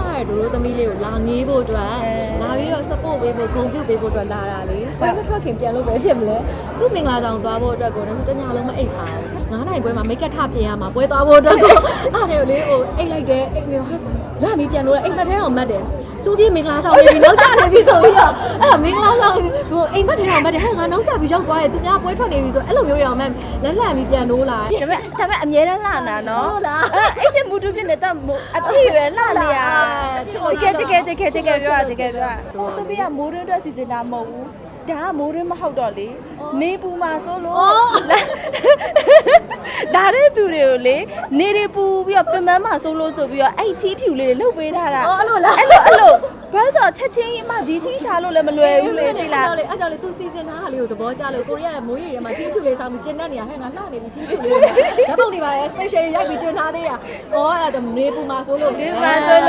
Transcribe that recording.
လာတဲ့ဒိုရိုသမီးလေးကိုလာငေးဖို့အတွက်အဲလာပြီးတော့ support ပေးဖို့ဂုဏ်ပြုပေးဖို့အတွက်လာတာလေဘယ်မထွက်ခင်ပြန်လို့ပဲဖြစ်မလဲသူ့မင်္ဂလာဆောင်သွားဖို့အတွက်ကိုလည်းတညလုံးမအိတ်ထားဘူး 9နိုင်ခွဲမှာမိတ်ကပ်ထပြင်ရမှာပွဲသွားဖို့အတွက်ကိုအားတယ်လေဟိုအိတ်လိုက်တယ်အိတ်မျိုးဟာလာမီပြန်လို့အိမ်မက်ထဲတော့မတ်တယ်စိုးပြေးမင်္ဂလာဆောင်နေပြီနောက်ကျနေပြီဆိုပြီးတော့အဲ့ဒါမင်္ဂလာဆောင်ဟိုအိမ်မက်ထဲတော့မတ်တယ်ဟဲ့ငါနောက်ကျပြီးရောက်သွားတယ်သူများပွဲထွက်နေပြီဆိုအဲ့လိုမျိုးတွေတော့မတ်လက်လက်ပြီးပြန်လို့လာဒါပေမဲ့ဒါပေမဲ့အမြဲတမ်းလှနာနော်ဟုတ်လားအဲ့အဲ့ချင်မူတူဖြစ်နေတဲ့မို့အပြည့်ပဲလှနေရချစ်လို့တကယ်တကယ်တကယ်တကယ်ပြောတာတကယ်ပြောတာချစ်လို့ဆိုပြီးကမိုးရင်းအတွက်စီစဉ်တာမဟုတ်ဘူးဒါကမိုးရင်းမဟုတ်တော့လေနေပူမှာဆိုလို့အော် လာလာတဲ့သူတွေကိုလေနေတွေပူပြီးတော့ပင်မမှာဆိုလို့ဆိုပြီးတော့အဲ့ချီးဖြူလေးတွေလှုပ်ပေးထားတာအော်အဲ့လိုလားအဲ့လိုအဲ့လိုဘာလို့ဆိုတော့ချက်ချင်းမှဒီချင်းရှာလို့လည်းမလွယ်ဘူးလေဒီလားအဲ့ကြောင့်လေအဲ့ကြောင့်လေသူစီစဉ်ထားတာလေးကိုသဘောကျလို့ကိုရီးယားရဲ့မိုးရီထဲမှာထင်းချူလေးစောင်းပြီးကျင်းတဲ့နေရာဟဲ့ငါလှနေပြီထင်းချူလေးဓာတ်ပုံတွေပါလေ special ရိုက်ပြီးတင်ထားသေးတာ။အော်အဲ့ဒါနေပူမှာဆိုလို့ဒီမှာဆိုလို့